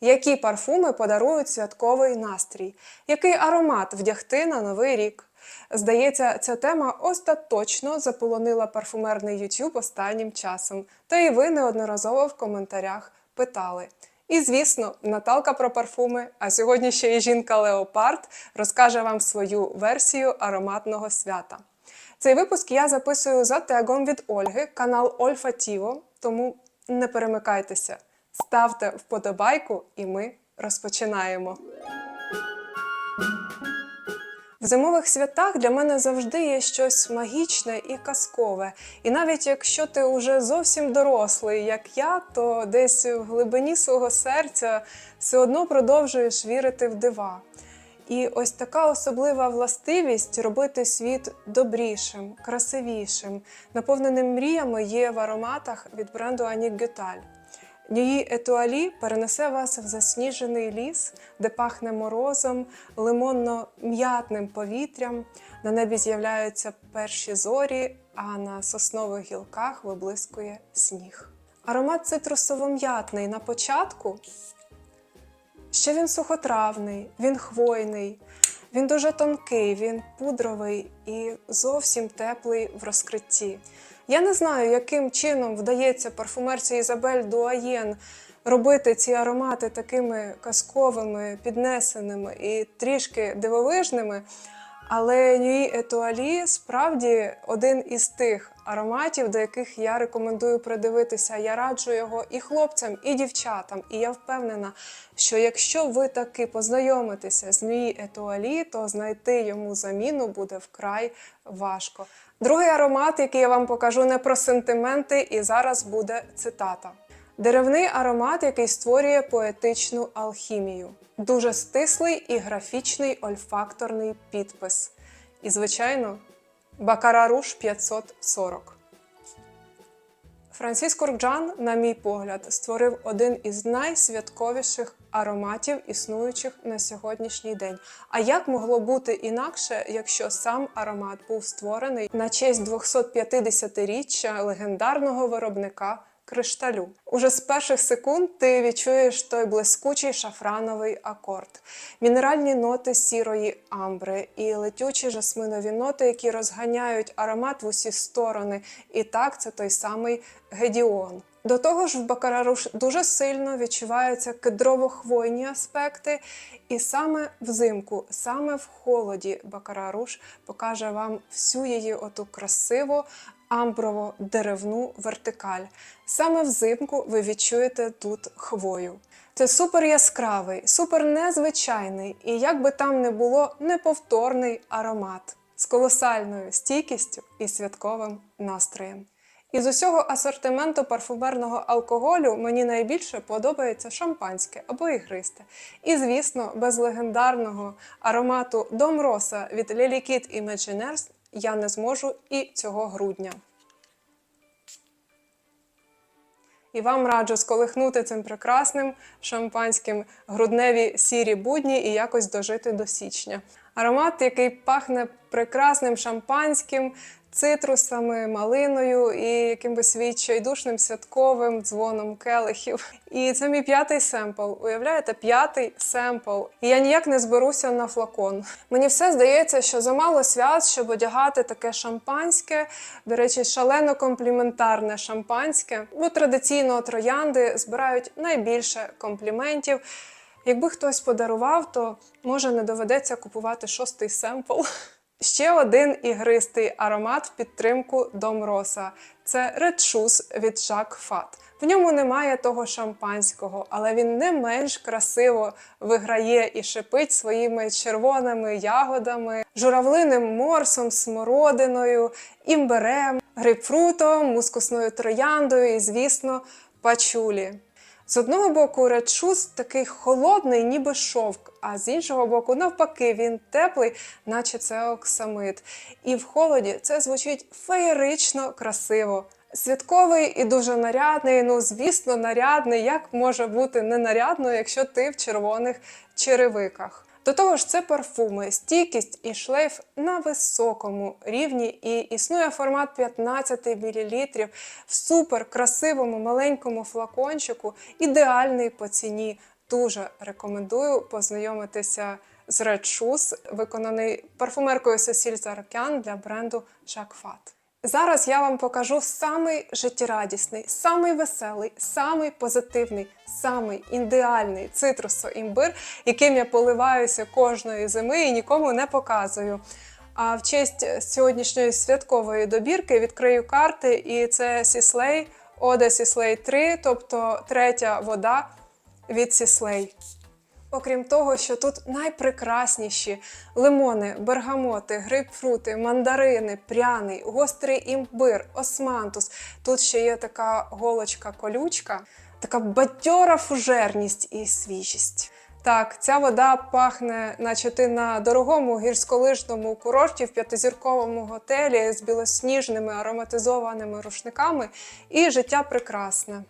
Які парфуми подарують святковий настрій? Який аромат вдягти на новий рік? Здається, ця тема остаточно заполонила парфумерний YouTube останнім часом. Та і ви неодноразово в коментарях питали. І звісно, Наталка про парфуми, а сьогодні ще і жінка Леопард розкаже вам свою версію ароматного свята. Цей випуск я записую за тегом від Ольги, канал Ольфатіво, тому не перемикайтеся. Ставте вподобайку, і ми розпочинаємо. В зимових святах для мене завжди є щось магічне і казкове. І навіть якщо ти вже зовсім дорослий, як я, то десь в глибині свого серця все одно продовжуєш вірити в дива. І ось така особлива властивість робити світ добрішим, красивішим, наповненим мріями є в ароматах від бренду Анік Гюталь. Нюї Етуалі перенесе вас в засніжений ліс, де пахне морозом, лимонно-м'ятним повітрям. На небі з'являються перші зорі, а на соснових гілках виблискує сніг. Аромат цитрусово-м'ятний на початку. Ще він сухотравний, він хвойний, він дуже тонкий, він пудровий і зовсім теплий в розкритті. Я не знаю, яким чином вдається парфумерці Ізабель Дуаєн робити ці аромати такими казковими, піднесеними і трішки дивовижними. Але Нюї Етуалі справді один із тих ароматів, до яких я рекомендую придивитися. Я раджу його і хлопцям, і дівчатам. І я впевнена, що якщо ви таки познайомитеся з Нюї Етуалі, то знайти йому заміну буде вкрай важко. Другий аромат, який я вам покажу, не про сентименти, і зараз буде цитата. Деревний аромат, який створює поетичну алхімію. Дуже стислий і графічний ольфакторний підпис. І, звичайно, Бакараруш 540. Франсіс Курджан, на мій погляд, створив один із найсвятковіших ароматів, існуючих на сьогоднішній день. А як могло бути інакше, якщо сам аромат був створений на честь 250-річчя легендарного виробника кришталю? Уже з перших секунд ти відчуєш той блискучий шафрановий акорд, мінеральні ноти сірої амбри і летючі жасминові ноти, які розганяють аромат в усі сторони. І так, це той самий гедіон. До того ж, в Бакараруш дуже сильно відчуваються кедрово-хвойні аспекти, і саме взимку, саме в холоді Бакараруш покаже вам всю її оту красиву амброво-деревну вертикаль. Саме взимку ви відчуєте тут хвою. Це супер яскравий, супер незвичайний і, як би там не було, неповторний аромат з колосальною стійкістю і святковим настроєм. Із усього асортименту парфумерного алкоголю мені найбільше подобається шампанське або ігристе. І, звісно, без легендарного аромату Дом Роса від Lily Kit Imagineers я не зможу і цього грудня. І вам раджу сколихнути цим прекрасним шампанським грудневі сірі будні і якось дожити до січня. Аромат, який пахне прекрасним шампанським, цитрусами, малиною і якимось відчайдушним святковим дзвоном келихів. І це мій п'ятий семпл. Уявляєте, п'ятий семпл. І я ніяк не зберуся на флакон. Мені все здається, що замало свят, щоб одягати таке шампанське. До речі, шалено компліментарне шампанське. Бо традиційно троянди збирають найбільше компліментів. Якби хтось подарував, то може не доведеться купувати шостий семпл. Ще один ігристий аромат в підтримку Дом Роса це Red Shoes від Jacques Fat. В ньому немає того шампанського, але він не менш красиво виграє і шипить своїми червоними ягодами, журавлиним морсом, смородиною, імберем, грейпфрутом, мускусною трояндою і, звісно, пачулі. З одного боку, речус такий холодний, ніби шовк, а з іншого боку, навпаки, він теплий, наче це оксамит. І в холоді це звучить феєрично красиво. Святковий і дуже нарядний. Ну, звісно, нарядний. Як може бути ненарядно, якщо ти в червоних черевиках? До того ж, це парфуми, стійкість і шлейф на високому рівні, і існує формат 15 мл в супер красивому маленькому флакончику, ідеальний по ціні. дуже рекомендую познайомитися з Red Shoes, виконаний парфумеркою Сесіль Зарокян для бренду Fat. Зараз я вам покажу самий життєрадісний, самий веселий, самий позитивний, самий ідеальний цитрусо-імбир, яким я поливаюся кожної зими і нікому не показую. А в честь сьогоднішньої святкової добірки відкрию карти, і це Сіслей, Ода Сіслей 3, тобто третя вода від Сіслей. Окрім того, що тут найпрекрасніші лимони, бергамоти, грейпфрути, мандарини, пряний, гострий імбир, османтус. Тут ще є така голочка-колючка, така бадьора фужерність і свіжість. Так, ця вода пахне, наче ти на дорогому гірськолижному курорті в п'ятизірковому готелі з білосніжними ароматизованими рушниками, і життя прекрасне.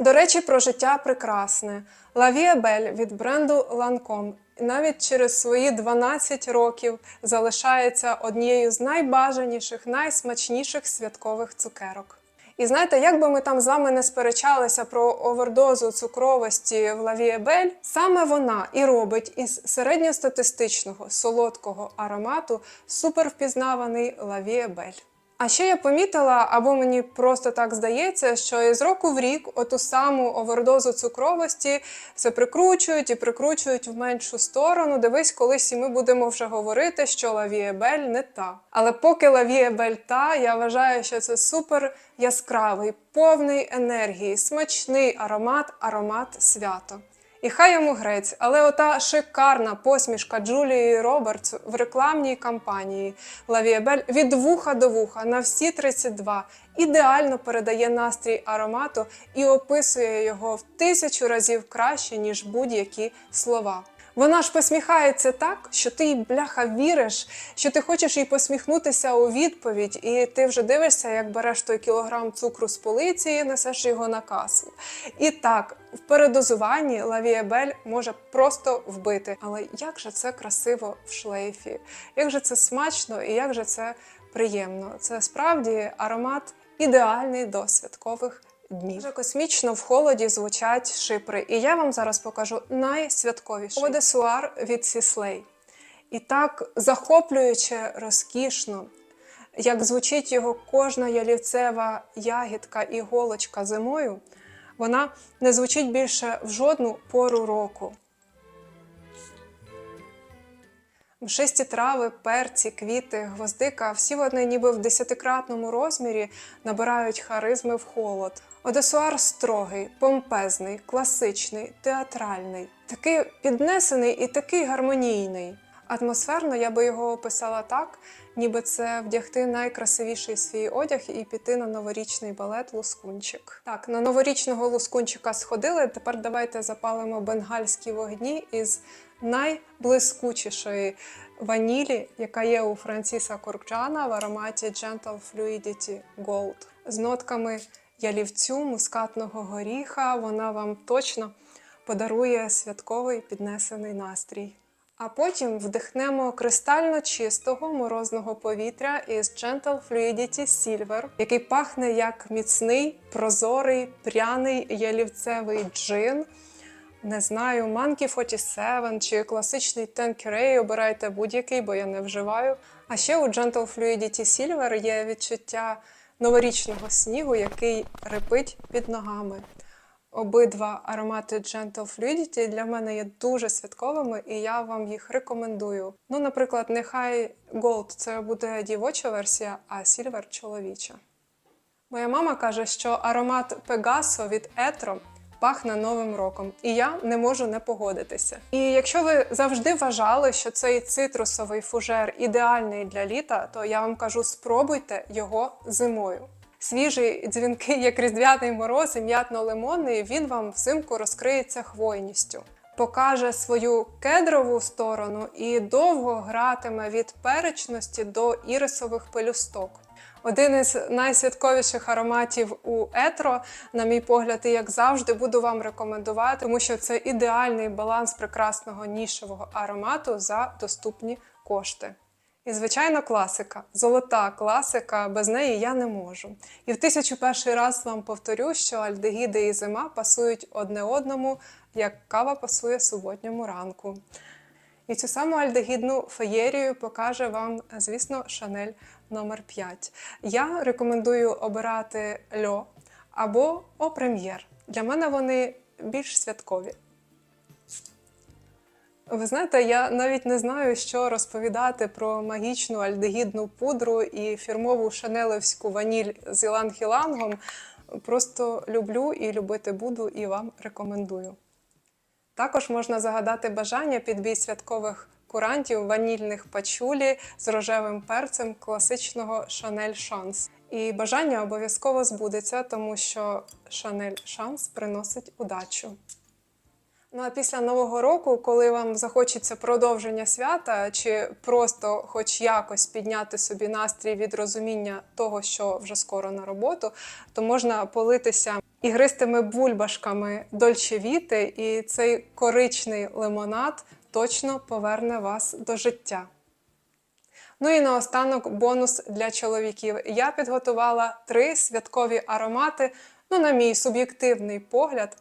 До речі, про життя прекрасне. Vie Belle від бренду Lancome навіть через свої 12 років залишається однією з найбажаніших, найсмачніших святкових цукерок. І знаєте, як би ми там з вами не сперечалися про овердозу цукровості в Vie саме вона і робить із середньостатистичного солодкого аромату супервпізнаваний Vie Belle. А ще я помітила, або мені просто так здається, що із року в рік оту саму овердозу цукровості все прикручують і прикручують в меншу сторону. Дивись, колись і ми будемо вже говорити, що лавієбель не та. Але поки лавієбель та, я вважаю, що це супер яскравий, повний енергії, смачний аромат, аромат свято. І хай йому грець, але ота шикарна посмішка Джулії Робертс в рекламній кампанії Лавіабель від вуха до вуха на всі 32 ідеально передає настрій аромату і описує його в тисячу разів краще, ніж будь-які слова. Вона ж посміхається так, що ти їй бляха віриш, що ти хочеш їй посміхнутися у відповідь, і ти вже дивишся, як береш той кілограм цукру з полиці і несеш його на касу. І так, в передозуванні лавіабель може просто вбити. Але як же це красиво в шлейфі, як же це смачно і як же це приємно. Це справді аромат ідеальний до святкових днів. Дуже космічно в холоді звучать шипри. І я вам зараз покажу найсвятковіший Одесуар від Сіслей. І так захоплююче, розкішно, як звучить його кожна ялівцева ягідка і голочка зимою, вона не звучить більше в жодну пору року. Мшисті трави, перці, квіти, гвоздика всі вони ніби в десятикратному розмірі набирають харизми в холод. Одесуар строгий, помпезний, класичний, театральний, такий піднесений і такий гармонійний. Атмосферно я би його описала так, ніби це вдягти найкрасивіший свій одяг і піти на новорічний балет Лускунчик. Так, на новорічного лускунчика сходили. Тепер давайте запалимо бенгальські вогні із найблискучішої ванілі, яка є у Франсіса Куркджана в ароматі Gentle Fluidity Gold. З нотками ялівцю, мускатного горіха. Вона вам точно подарує святковий піднесений настрій. А потім вдихнемо кристально чистого морозного повітря із Gentle Fluidity Silver, який пахне як міцний, прозорий, пряний ялівцевий джин. Не знаю, Monkey 47 чи класичний Tanqueray, обирайте будь-який, бо я не вживаю. А ще у Gentle Fluidity Silver є відчуття новорічного снігу, який рипить під ногами. Обидва аромати Gentle Fluidity для мене є дуже святковими, і я вам їх рекомендую. Ну, наприклад, нехай Gold це буде дівоча версія, а Silver чоловіча. Моя мама каже, що аромат Pegaso від Etro пахне новим роком, і я не можу не погодитися. І якщо ви завжди вважали, що цей цитрусовий фужер ідеальний для літа, то я вам кажу, спробуйте його зимою. Свіжий, дзвінкий, як різдвяний мороз і м'ятно-лимонний, він вам взимку розкриється хвойністю. Покаже свою кедрову сторону і довго гратиме від перечності до ірисових пелюсток. Один із найсвятковіших ароматів у етро, на мій погляд, і як завжди, буду вам рекомендувати, тому що це ідеальний баланс прекрасного нішевого аромату за доступні кошти. І, звичайно, класика, золота класика, без неї я не можу. І в тисячу перший раз вам повторю, що альдегіди і зима пасують одне одному, як кава пасує суботньому ранку. І цю саму альдегідну феєрію покаже вам, звісно, Шанель номер 5. Я рекомендую обирати льо або о прем'єр. Для мене вони більш святкові. Ви знаєте, я навіть не знаю, що розповідати про магічну альдегідну пудру і фірмову шанелевську ваніль з іланг-ілангом. Просто люблю і любити буду, і вам рекомендую. Також можна загадати бажання під бій святкових курантів ванільних пачулі з рожевим перцем класичного Шанель Шанс. І бажання обов'язково збудеться, тому що Шанель Шанс приносить удачу. Ну а після нового року, коли вам захочеться продовження свята, чи просто хоч якось підняти собі настрій від розуміння того, що вже скоро на роботу, то можна политися ігристими бульбашками дольчевіти, і цей коричний лимонад точно поверне вас до життя. Ну і наостанок бонус для чоловіків. Я підготувала три святкові аромати, ну, на мій суб'єктивний погляд.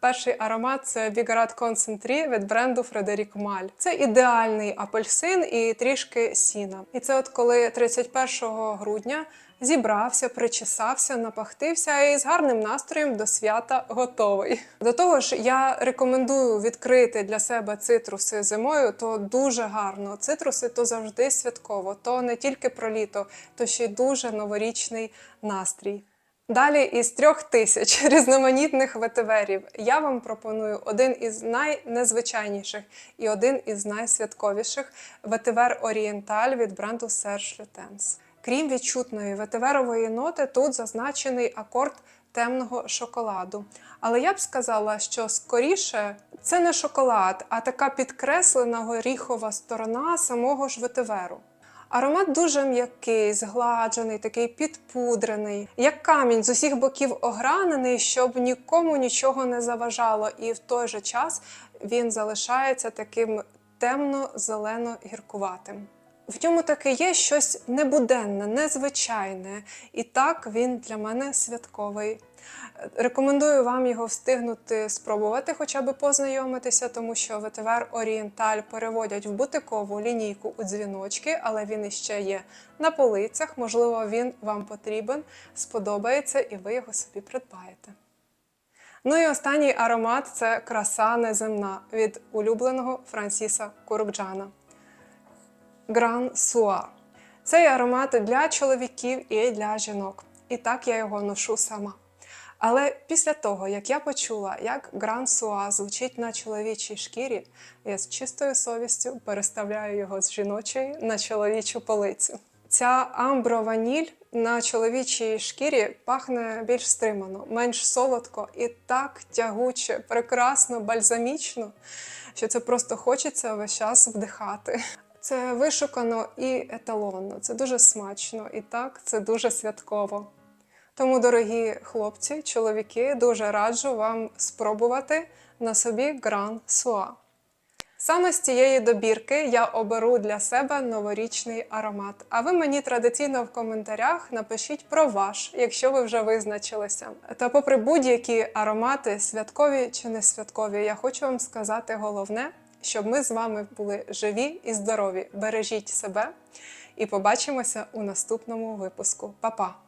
Перший аромат це Vigorad Concentree від бренду Фредерік Маль. Це ідеальний апельсин і трішки сіна. І це от коли 31 грудня зібрався, причесався, напахтився і з гарним настроєм до свята готовий. До того ж, я рекомендую відкрити для себе цитруси зимою, то дуже гарно. Цитруси то завжди святково, то не тільки про літо, то ще й дуже новорічний настрій. Далі із трьох тисяч різноманітних ветиверів я вам пропоную один із найнезвичайніших і один із найсвятковіших ветивер Орієнталь від бренду Serge Lutens. Крім відчутної ветиверової ноти, тут зазначений акорд темного шоколаду. Але я б сказала, що скоріше це не шоколад, а така підкреслена горіхова сторона самого ж ветиверу. Аромат дуже м'який, згладжений, такий підпудрений, як камінь з усіх боків огранений, щоб нікому нічого не заважало, і в той же час він залишається таким темно-зелено-гіркуватим. В ньому таки є щось небуденне, незвичайне, і так він для мене святковий. Рекомендую вам його встигнути спробувати, хоча б познайомитися, тому що ветивер Орієнталь переводять в бутикову лінійку у дзвіночки, але він іще є на полицях. Можливо, він вам потрібен, сподобається, і ви його собі придбаєте. Ну і останній аромат це краса неземна від улюбленого Франсіса Курбджана. Гран Суа. Цей аромат для чоловіків і для жінок. І так я його ношу сама. Але після того, як я почула, як Гран Суа звучить на чоловічій шкірі, я з чистою совістю переставляю його з жіночої на чоловічу полицю. Ця амбро-ваніль на чоловічій шкірі пахне більш стримано, менш солодко і так тягуче, прекрасно, бальзамічно, що це просто хочеться весь час вдихати. Це вишукано і еталонно, це дуже смачно, і так це дуже святково. Тому, дорогі хлопці, чоловіки, дуже раджу вам спробувати на собі Гран Суа. Саме з цієї добірки я оберу для себе новорічний аромат. А ви мені традиційно в коментарях напишіть про ваш, якщо ви вже визначилися. Та, попри будь-які аромати, святкові чи не святкові, я хочу вам сказати головне, щоб ми з вами були живі і здорові. Бережіть себе і побачимося у наступному випуску. Па-па!